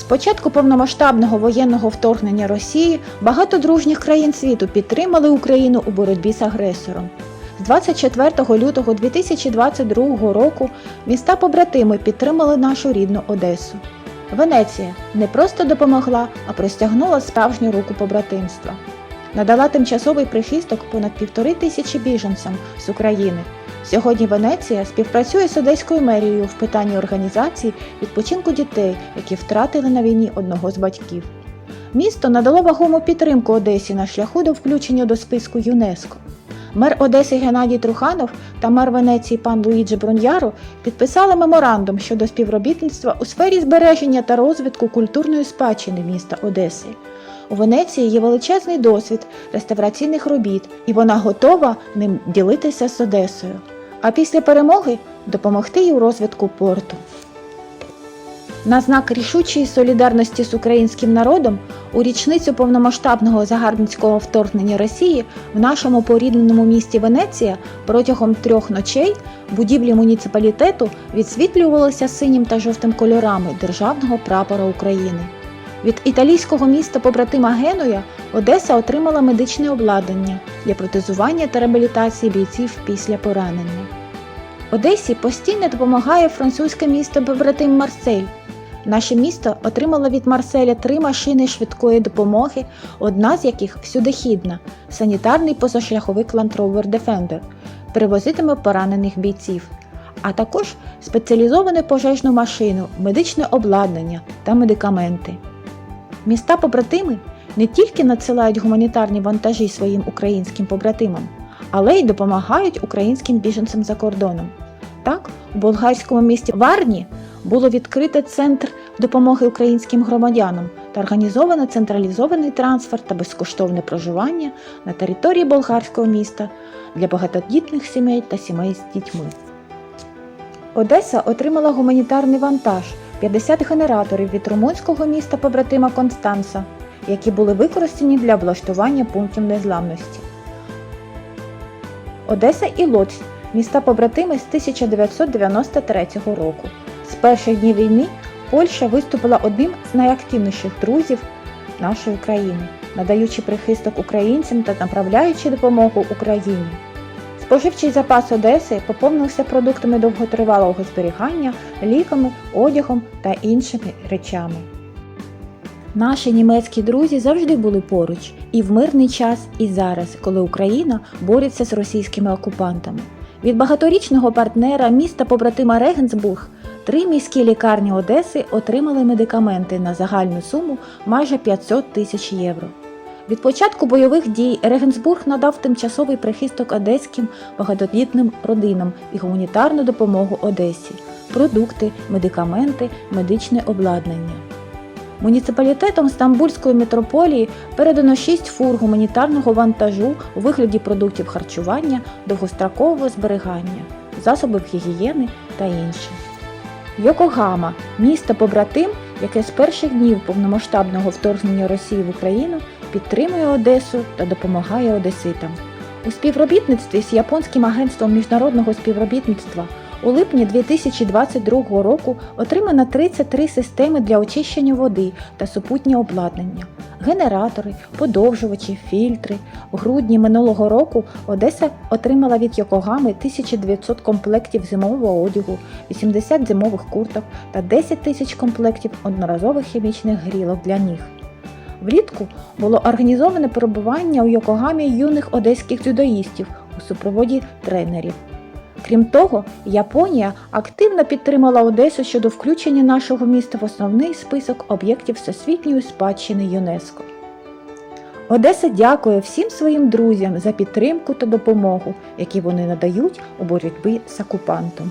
З початку повномасштабного воєнного вторгнення Росії багато дружніх країн світу підтримали Україну у боротьбі з агресором. З 24 лютого 2022 року міста побратими підтримали нашу рідну Одесу. Венеція не просто допомогла, а простягнула справжню руку побратимства. Надала тимчасовий прихисток понад півтори тисячі біженцям з України. Сьогодні Венеція співпрацює з Одеською мерією в питанні організації відпочинку дітей, які втратили на війні одного з батьків. Місто надало вагому підтримку Одесі на шляху до включення до списку ЮНЕСКО. Мер Одеси Геннадій Труханов та мер Венеції пан Луїджі Бруньяро підписали меморандум щодо співробітництва у сфері збереження та розвитку культурної спадщини міста Одеси. У Венеції є величезний досвід реставраційних робіт, і вона готова ним ділитися з Одесою. А після перемоги допомогти й у розвитку порту. На знак рішучої солідарності з українським народом у річницю повномасштабного загарбницького вторгнення Росії в нашому порідненому місті Венеція протягом трьох ночей будівлі муніципалітету відсвітлювалися синім та жовтим кольорами державного прапора України. Від італійського міста побратима Генуя Одеса отримала медичне обладнання для протезування та реабілітації бійців після поранення. Одесі постійно допомагає французьке місто побратим Марсель. Наше місто отримало від Марселя три машини швидкої допомоги, одна з яких всюдихідна санітарний позашляховик Land Rover Defender, перевозитиме поранених бійців, а також спеціалізовану пожежну машину, медичне обладнання та медикаменти. Міста побратими не тільки надсилають гуманітарні вантажі своїм українським побратимам, але й допомагають українським біженцям за кордоном. Так, у болгарському місті Варні було відкрито центр допомоги українським громадянам та організовано централізований трансфер та безкоштовне проживання на території болгарського міста для багатодітних сімей та сімей з дітьми. Одеса отримала гуманітарний вантаж 50 генераторів від румунського міста побратима Констанца, які були використані для облаштування пунктів незламності. Одеса і Лоцьк міста побратими з 1993 року. З перших днів війни Польща виступила одним з найактивніших друзів нашої країни, надаючи прихисток українцям та направляючи допомогу Україні. Споживчий запас Одеси поповнився продуктами довготривалого зберігання, ліками, одягом та іншими речами. Наші німецькі друзі завжди були поруч і в мирний час, і зараз, коли Україна бореться з російськими окупантами. Від багаторічного партнера міста побратима Регенсбург три міські лікарні Одеси отримали медикаменти на загальну суму майже 500 тисяч євро. Від початку бойових дій Регенсбург надав тимчасовий прихисток одеським багатодітним родинам і гуманітарну допомогу Одесі, продукти, медикаменти, медичне обладнання. Муніципалітетом Стамбульської митрополії передано 6 фур гуманітарного вантажу у вигляді продуктів харчування, довгострокового зберігання, засобів гігієни та інше. Йокогама місто побратим, яке з перших днів повномасштабного вторгнення Росії в Україну підтримує Одесу та допомагає одеситам. У співробітництві з японським агентством міжнародного співробітництва у липні 2022 року отримано 33 системи для очищення води та супутнє обладнання, генератори, подовжувачі, фільтри. В грудні минулого року Одеса отримала від Йокогами 1900 комплектів зимового одягу, 80 зимових курток та 10 тисяч комплектів одноразових хімічних грілок для ніг. Влітку було організоване перебування у Йокогамі юних одеських дзюдоїстів у супроводі тренерів. Крім того, Японія активно підтримала Одесу щодо включення нашого міста в основний список об'єктів всесвітньої спадщини ЮНЕСКО. Одеса дякує всім своїм друзям за підтримку та допомогу, які вони надають у боротьбі з окупантом.